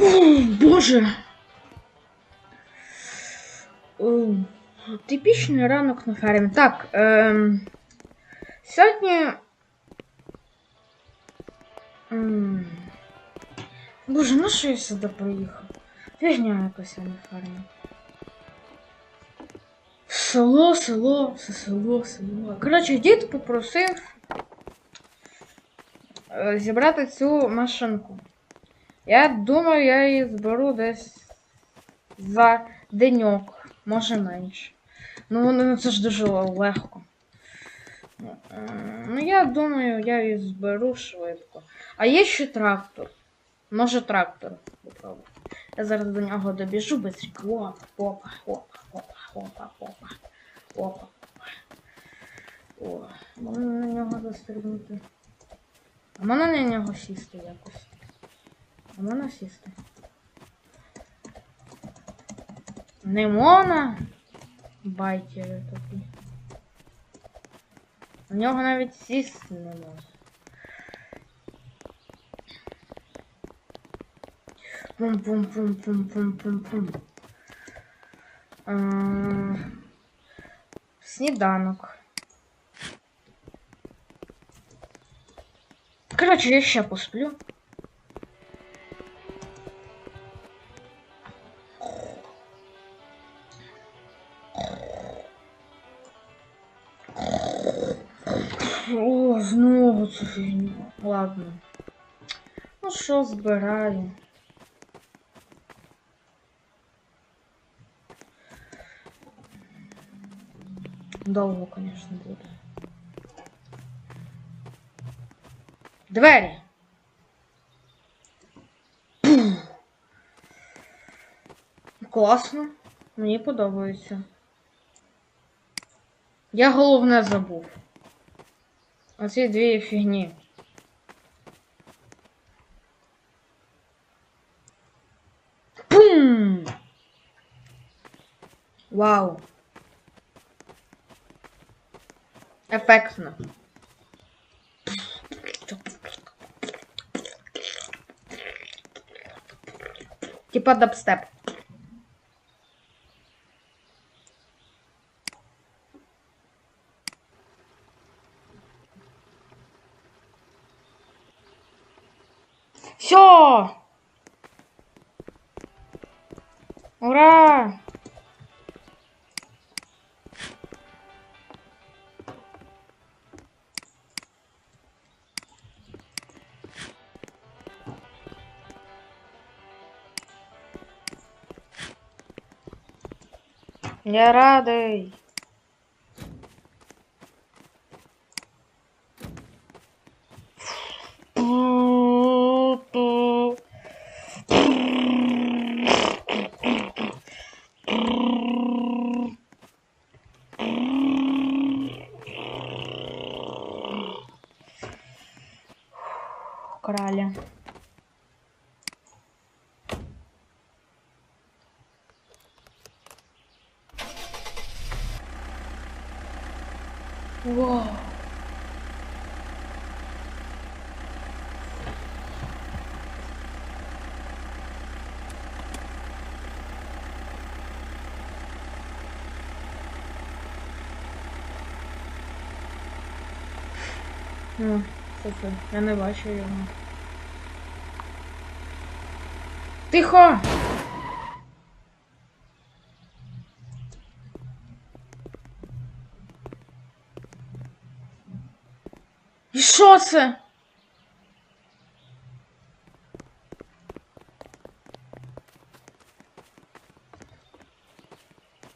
О, Боже. О, Типічний ранок на фермі. Так, ем, сьогодні. М, Боже, ну що я сюди поїхав? Фігня якась а не фермі. Село, село, все село, село. Коротше, дід попросив е, зібрати цю машинку. Я думаю, я її зберу десь за деньок, може менше. Ну, ну це ж дуже легко. Ну, я думаю, я її зберу швидко. А є ще трактор. Може трактор попробую. Я зараз до нього добіжу быстренько. Опа, опа, опа, опа, опа, опа, опа. О, можна на нього застрибнути. А можна на нього сісти якось. А можна сісти? Не можна? Байтери такі. На нього навіть сісти не можна. Пум-пум-пум-пум-пум-пум-пум. Е, Сніданок. Короче, я ще посплю. Ладно. Ну що, збираю. Довго, конечно, буде. Двері. Класно. Мені подобається. Я головне забув. Оці дві фігні. Пум! Вау. Ефектно. Типа дабстеп. Ура! Я радий. Краля. Вау. Ну, що? Я не бачу його. Тихо! І що це?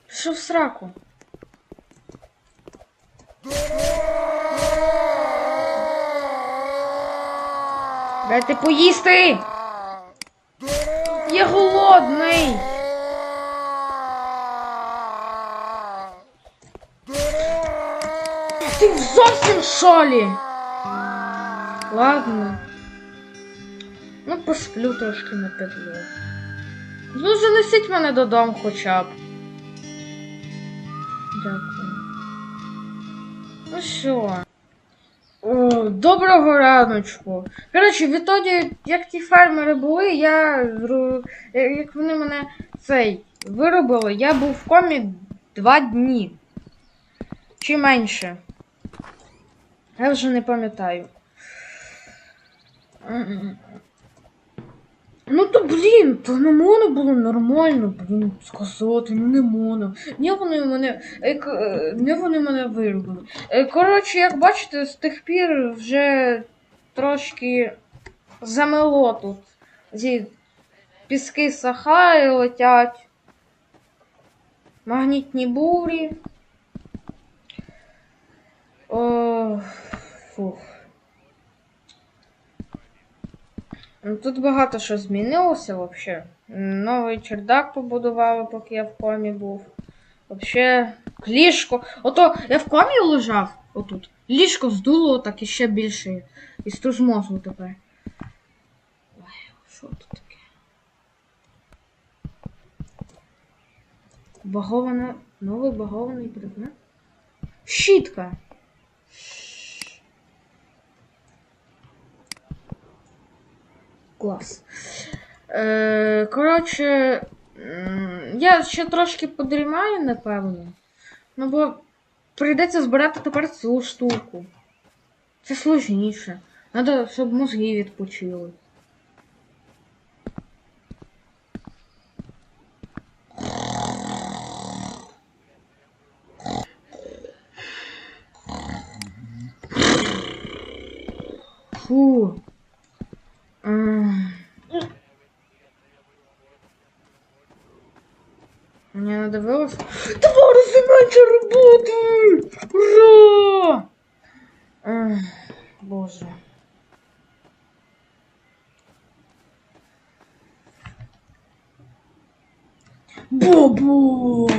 Що в сраку? Дайте поїсти! Я голодний! Ти зовсім шолі? Ладно. Ну, посплю трошки на підлогу. Ну, занесіть мене додому хоча б. Дякую. Ну що? Доброго раночку. Коротше, відтоді, як ті фермери були, я е, як вони мене цей виробили, я був в комі два дні. Чи менше. Я вже не пам'ятаю. Ну то блін, то не можна було нормально, блін, сказати, ну не можна. Ні, вони мене. Не вони мене виробили. Е, Коротше, як бачите, з тих пір вже трошки замело тут. Ці піски Сахари летять. Магнітні бурі. О, фух. Ну, Тут багато що змінилося взагалі. Новий чердак побудували, поки я в комі був. Вообще, ліжко. Ото я в комі лежав отут. Ліжко здуло так іще більше. І струж мозку тепер. Ой, що тут таке? Багована. Новий багований предмет. Щітка. Клас. Е, коротше, я ще трошки подрімаю, напевно. Ну, бо прийдеться збирати тепер цю штуку. Це сложніше. Надо, щоб мозги відпочили. Фу. М. Мне надо вылез. Товарищи, меньше работы! Ура! Эх, Боже. Бобо!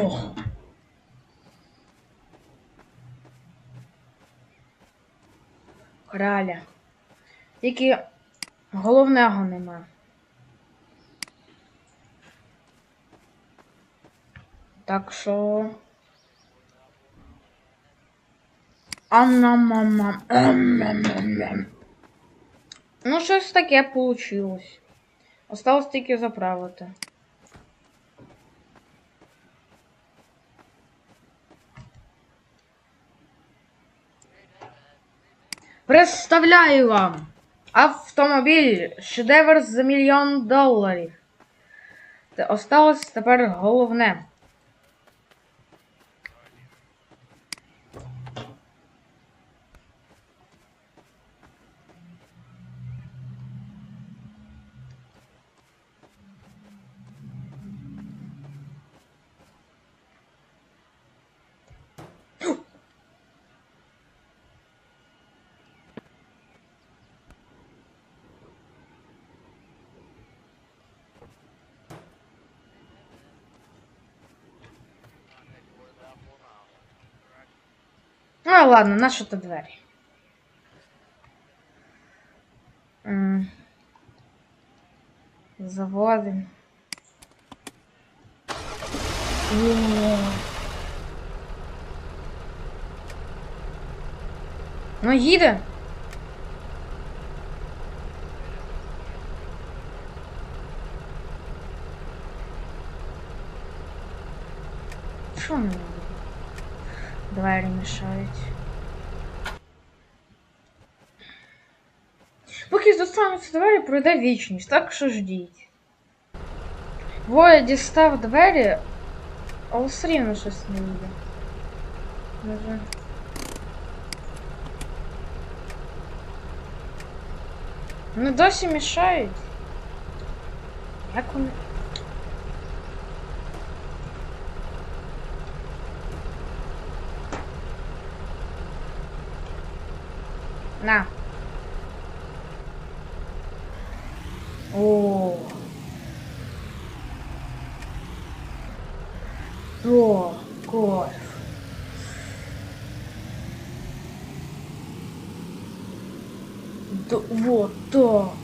Краля. Тільки головного нема. Так що. Анна-мама. Ну, щось таке получилось. Осталось тільки заправити. Представляю вам автомобіль шедевр за мільйон доларів. Та осталось тепер головне. Ну ладно, на що то двері. М. Заводим. О. Ну їде. Що не? Двері мішають. Поки достануться двері, пройде вічність, так що ждіть. Воя дістав двері, але все рівно щось не йде. Може. Ну досі мішають. Як вони. На. О. О, кайф. Да, вот так.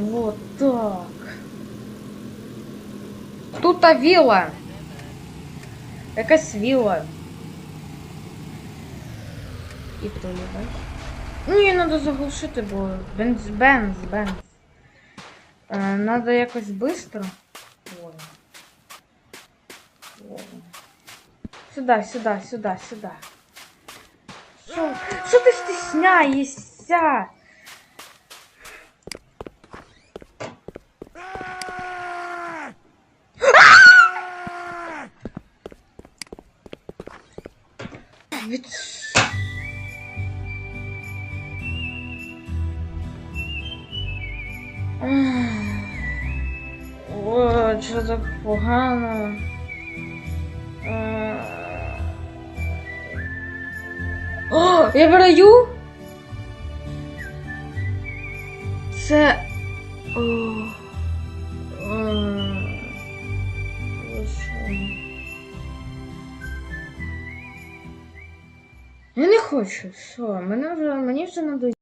Вот так. Тут та віла. Якась віла. І є, так? Ні, треба заглушити, бо бенз, бенз, бенз. Е, надо якось. Ладно. Ладно. Сюда, сюда, сюда, сюда. Що ти стісняєшся? Від... Ой, що так погано. Е, О, я в раю? Це. О. хочу, все, мене вже, мені вже надоїло.